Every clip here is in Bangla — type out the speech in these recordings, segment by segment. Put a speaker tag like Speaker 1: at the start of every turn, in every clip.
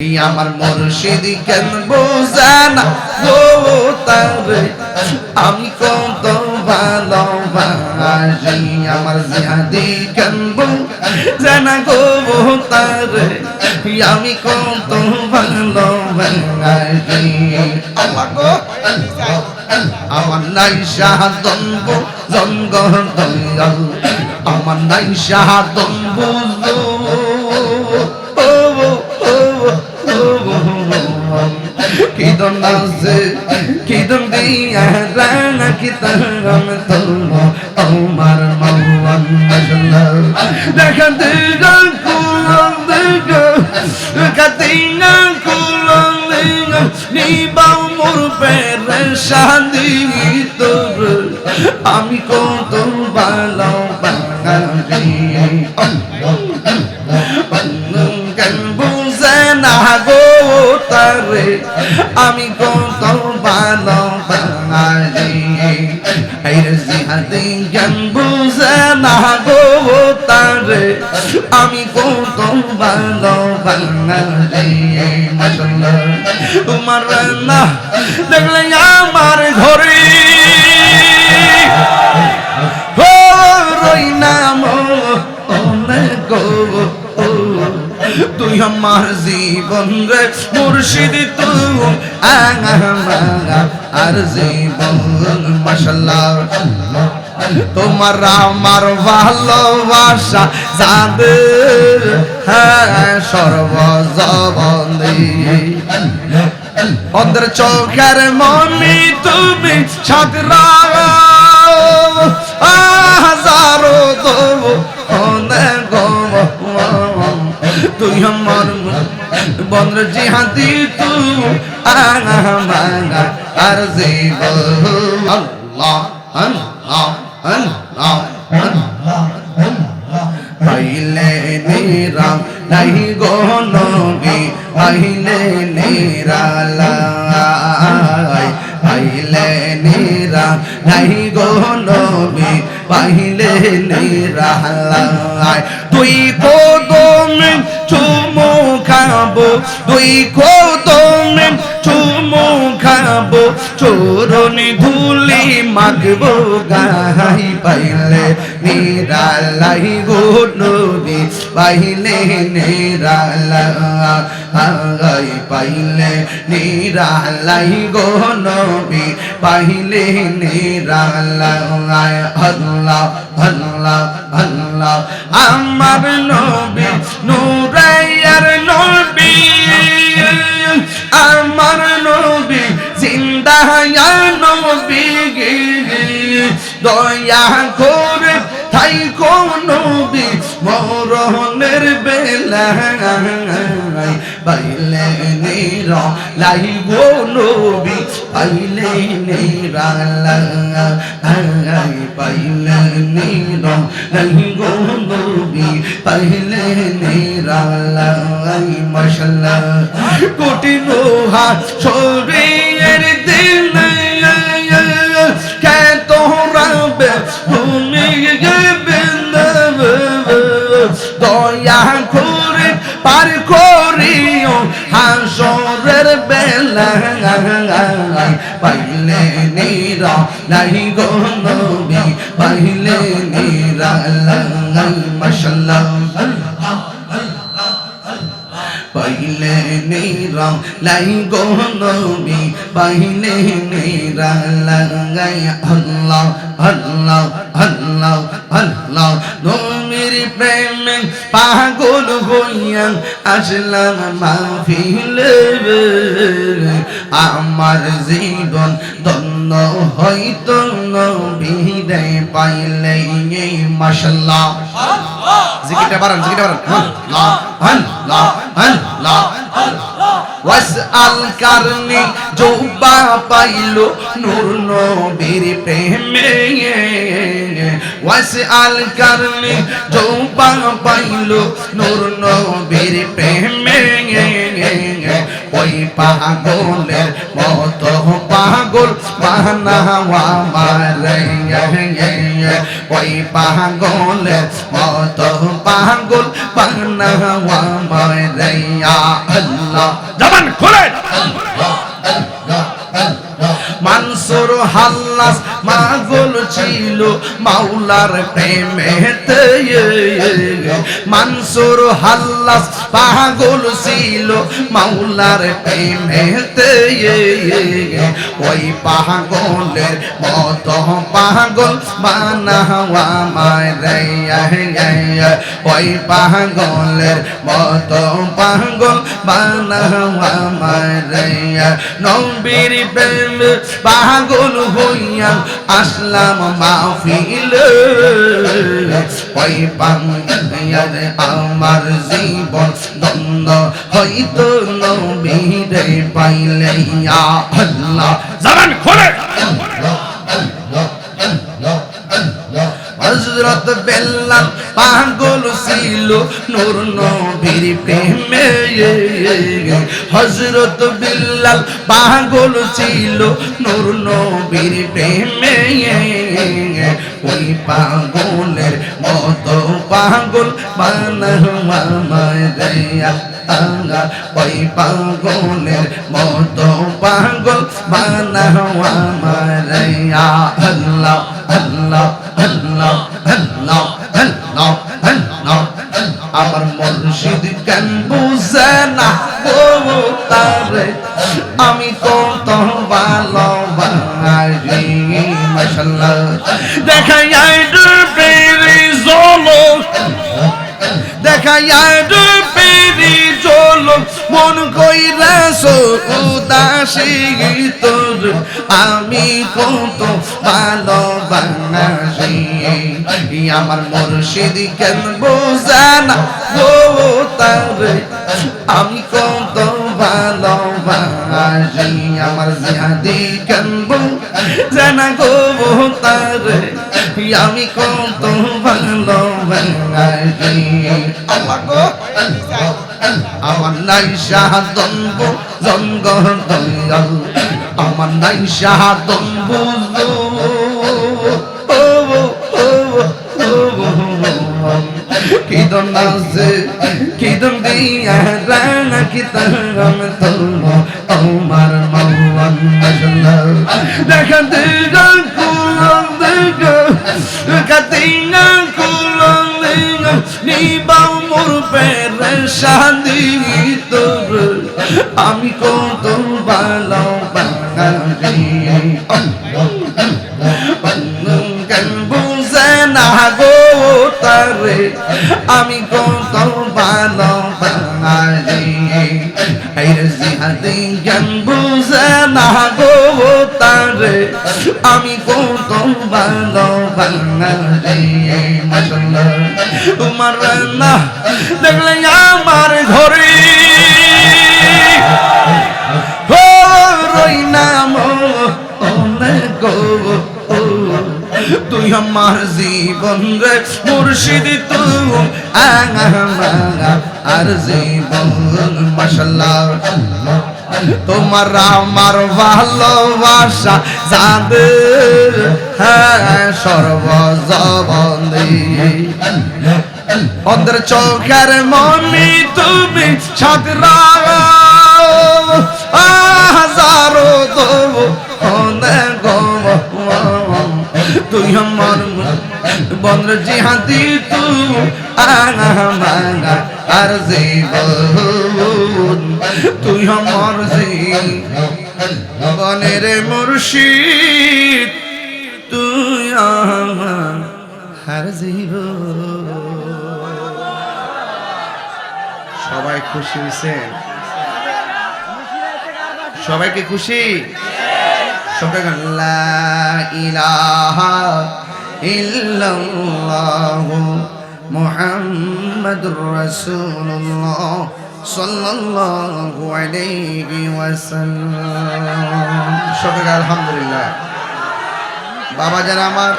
Speaker 1: আমার মুর্শিদ কেন বোঝে না? গো তারে, আমি কত ভালোবাসি। আমার জিহাদি কেন বোঝে না গো তারে? আমি কত ভালোবাসি। আল্লাহ গো আমার নাই শাহাদন জঙ্গ দয়াল। আমার নাই শাহাদন বুঝো কিদম নাচে কিদম রানা কিতাম তোমো আমার মৌয়ান মশলা দেখা দিগা কুলন দিগা কাতিনা কুলন দিগা নিবাও মোর পেরে শান্তি তোর। আমি কত ভালো বাঙালি তারে আমি কত ভালো বাঙালি জিহাদি জ্ঞান বুঝে না গো তারে। আমি কত ভালো বাঙালি মাসাল্লাহ তোমার না দেখলে আমার ঘরে। তুই আমার জীবন রে মুর্শিদ তুই আর জীবন মাসাল্লাহ তোমার আমার ভালোবাসা যাবে হ্যাঁ সর্বজবন্দি অন্তর চোখের মনি তুমি ছাত্রা হাজারো অনেক তুই আমার বন্দ্র জিহাদি, তু আর আল্লাহ আল্লাহ আল্লাহ পাইলে নিরা নাই গো নবী, পাইলে নিরালাই। পাইলে নিরা নাই গো নবী, পাইলে নিরালাই। তুই কোদম চুমু খাব তুই কোদম চুমু খাব চোরণে ধুলি মাখবো গাই পাইলে নিরালাই গো নবী। পাইলে নিরালাই পাইলে নিরালাই গো নবী, পাইলে নিরালাই আল্লাহ আল্লাহ আল্লাহ। আমার নবী নুরাইয়ার নবী, আমার নবী জিন্দা নবী দয়া করে তাই কোন মরণের বেলায় পাইলে নির লাই গো নবী পাইলে নিরা লাই পাইলে নির লাই গো নবী পাইলে নিরা লাই কোটি লোহা শরীরের দিন, কে তোরা বে তুমি পাইলে নিরা নাই গো নবী পাইলে নিরা লাই মাশাল্লাহ পাইলে নিরা লাই গো নবী পাইলে নিরা আল্লাহ আল্লাহ আল্লাহ আল্লাহ নবীর প্রেমে পাগল হইয়া আসলাম মাহফিলে আমার জীবন দন্ন হইতো নবীরে পাইলে মাশাল্লাহ। জিকিরটা বাড়ান জিকিরটা বাড়ান। আল্লাহ আল্লাহ আল্লাহ ওয়াসআল কারনি জোবা পাইল নূর নবীর প্রেমে। ওয়াসআল কারনি জোবা পাইল নূর নবীর প্রেমে। ওই পাগলের মতো পাগল বানাওয়া মারে ওই পাগল মত পাগল বানাওয়া মারে আল্লাহ।
Speaker 2: জবান খুলে।
Speaker 1: মানসুর হাল্লাস মাগুল ছিল মাওলার প্রেমেতে। মানসুর হাল্লাস পাগল ছিল মাওলার প্রেমেতে। ওই পাগলের মত পাগল বানাওয়া মারে ওই পাগলের মত পাগল বানাওয়া মারে নবীর প্রেম পাগল হইয়া আসলাম মাহফিল। ওই পাগল আমার জীবন দ্বন্দ্ব হইতো নবীরে পাইলে আল্লাহ। আল্লাহ
Speaker 2: খোলে। খুলে
Speaker 1: হজরত বেল্লাল পাগল ছিল, নূর নবীর প্রেমে হজরত বিল্লাল পাগল ছিল, নূর নবীর প্রেমে ওই পাগলের মতো পাগল বানাওয়া মায়া আল্লাহ ওই পাগলের পাগল আল্লাহ আল্লাহ। আমার মুর্শিদ কেন বুঝে না ও তারে আমি কত ভালোবাসি মাশাআল্লাহ
Speaker 2: দেখা যায় পেরি জলো
Speaker 1: দেখা পেরি চলো, মন কইরাস উদাসী তোর আমি কত ভালো ভালোবাসি আমার মুর্শিদ কেন বোঝানা গো তার? আমি কত ভালো ভালোবাসি আমার জিহাদি কেন জানা গো তার? আমি কত ভালোবাসি আল্লাহ গো। আমার নাই শাহাদম্ব জঙ্গ দয়াল। আমার নাই শাহাদম্ব কিদন নাচে কিদন দিয়া রানা কিতাম তোল? আমার মাওয়ান মাশাল্লাহ দেখা দিগা কুলং দিগা কাতিনা কুলং দিগা নিবাও মোর পেরেশানি তোর। আমি কত ভালো বাঙালি। বুঝে না গো তারে। আমি কত ভালো বাঙালি। জ্ঞান বুঝে গো তারে আমি কত ভালো তোমার না দেখলে আমার ঘরে। তুই আমার জীবন রে মুর্শিদ, তুই আর জীবন, মাশাল্লাহ। তোমার আমার ভালোবাসা যাদের হ্যাঁ সর্বজবন্দী। অন্তর চোখের মনি তুমি ছাত্রা হাজারো তবু অনেক তুই আমার বন্দ্র জিহাদি, তু আর জীবন। তুই আমার জীবনের মুর্শিদ, তুই আমার হার জীবন। সবাই খুশি হয়েছেন সবাইকে খুশি? মুহাম্মাদুর রাসূলুল্লাহ সাল্লাল্লাহু আলাইহি ওয়াসাল্লাম। সবাই আলহামদুলিল্লাহ। বাবা যারা আমার,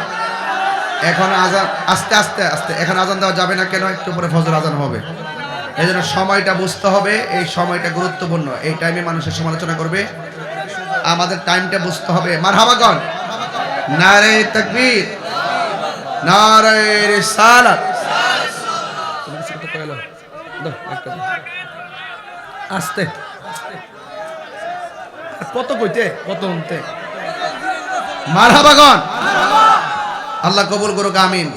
Speaker 1: এখন আজান, আস্তে আস্তে আস্তে, এখন আজান দেওয়া যাবে না কেন? একটু পরে ফজর আজান হবে। এই জন্য সময়টা বুঝতে হবে, এই সময়টা গুরুত্বপূর্ণ। এই টাইমে মানুষের সমালোচনা করবে। আমাদের টাইমটা বুঝতে হবে। মারহাবাগন নারে তাকবীর। নারে রিসালাত। আস্তে। কত কইতে? কত উনতে মারহাবাগন আল্লাহ কবুল করুক আমিন।